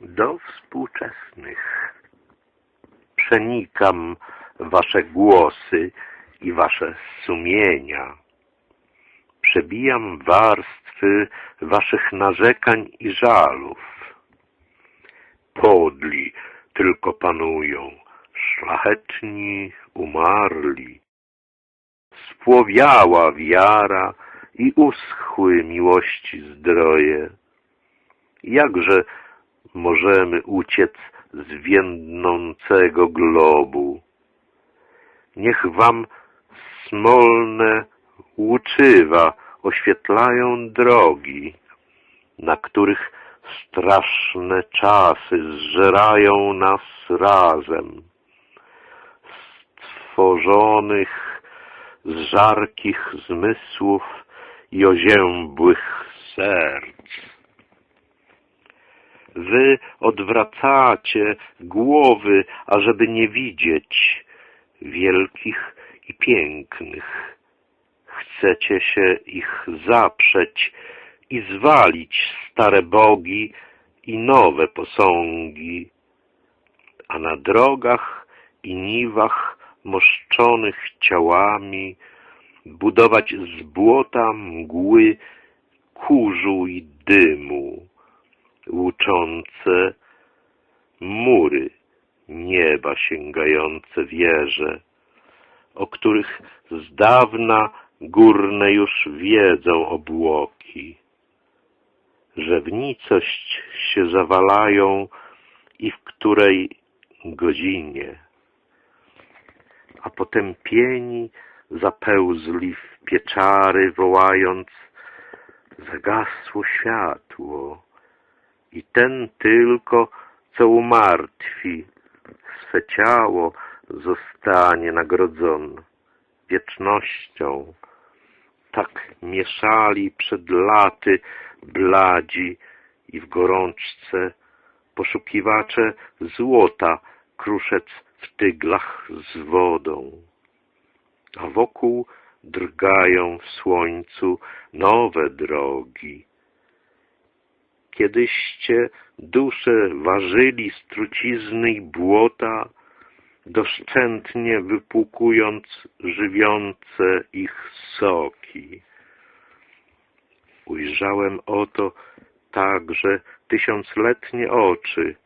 do współczesnych. Przenikam wasze głosy i wasze sumienia. Przebijam warstwy waszych narzekań i żalów. Podli tylko panują, szlachetni umarli. Spłowiała wiara i uschły miłości zdroje. Jakże możemy uciec z więdnącego globu? Niech wam smolne łuczywa oświetlają drogi, na których straszne czasy zżerają nas razem. Stworzonych z żarkich zmysłów i oziębłych serc. Wy odwracacie głowy, ażeby nie widzieć wielkich i pięknych. Chcecie się ich zaprzeć i zwalić stare bogi i nowe posągi, a na drogach i niwach moszczonych ciałami budować z błota mgły, kurzu i dymu, mury nieba sięgające wieże, o których z dawna górne już wiedzą obłoki, że w nicość się zawalają i w której godzinie. A potępieni zapełzli w pieczary, wołając zagasło światło i ten tylko, co umartwi, swe ciało zostanie nagrodzone wiecznością. Tak mieszali przed laty bladzi i w gorączce poszukiwacze złota kruszec w tyglach z wodą. A wokół drgają w słońcu nowe drogi. Kiedyście dusze ważyli z trucizny i błota, doszczętnie wypłukując żywiące ich soki. Ujrzałem oto także tysiącletnie oczy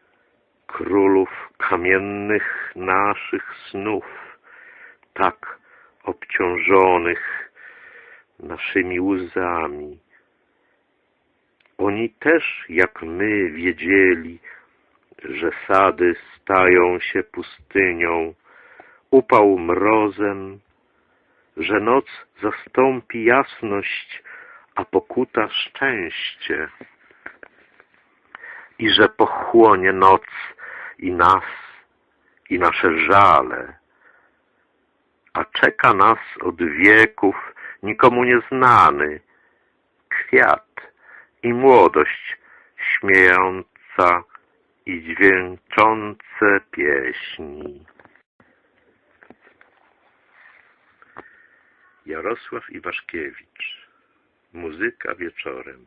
królów kamiennych naszych snów, tak obciążonych naszymi łzami. Oni też, jak my, wiedzieli, że sady stają się pustynią, upał mrozem, że noc zastąpi jasność, a pokuta szczęście. I że pochłonie noc i nas, i nasze żale, a czeka nas od wieków nikomu nieznany kwiat i młodość śmiejąca i dźwięczące pieśni. Jarosław Iwaszkiewicz Muzyka wieczorem